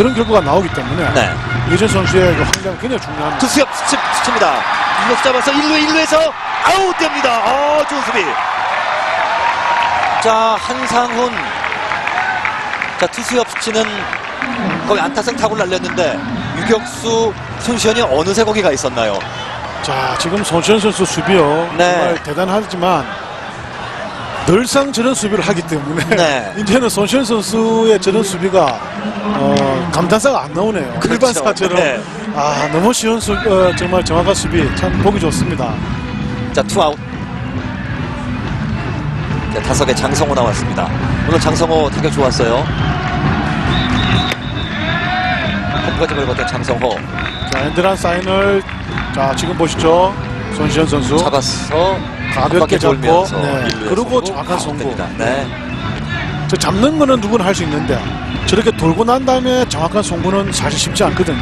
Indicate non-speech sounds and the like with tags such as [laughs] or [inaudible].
그런 결과가 나오기 때문에 네. 이전 선수의 그 환경 굉장히 중요합니다. 투수협 스- 스칩니다. 이력 잡아서 1루 1루에서 아웃됩니다. 어, 좋은 수비. 자, 한상훈. 자, 투수협 스치는 거의 안타성 타고 날렸는데 유격수 손시현이 어느새 거기가 있었나요? 자, 지금 손시현 선수 수비요. 네. 정말 대단하지만 늘상 저런 수비를 하기 때문에 네. [laughs] 이제는 손시현 선수의 저런 수비가 어, 감탄사가 안 나오네요. 그렇죠. 일반사처럼 네. 아 너무 쉬운 수, 어, 정말 정확한 수비 참 보기 좋습니다. 자, 투아웃. 자, 타석에 장성호 나왔습니다. 오늘 장성호 타격 좋았어요. 홈까지 걸었던 장성호. 자 엔드란 사인을 자 지금 보시죠. 손시현 선수 잡았어. 가볍게 잡고, 네. 그리고 정확한 아웃됩니다. 송구. 네. 저 잡는 거는 누구나 할 수 있는데 저렇게 돌고 난 다음에 정확한 송구는 사실 쉽지 않거든요.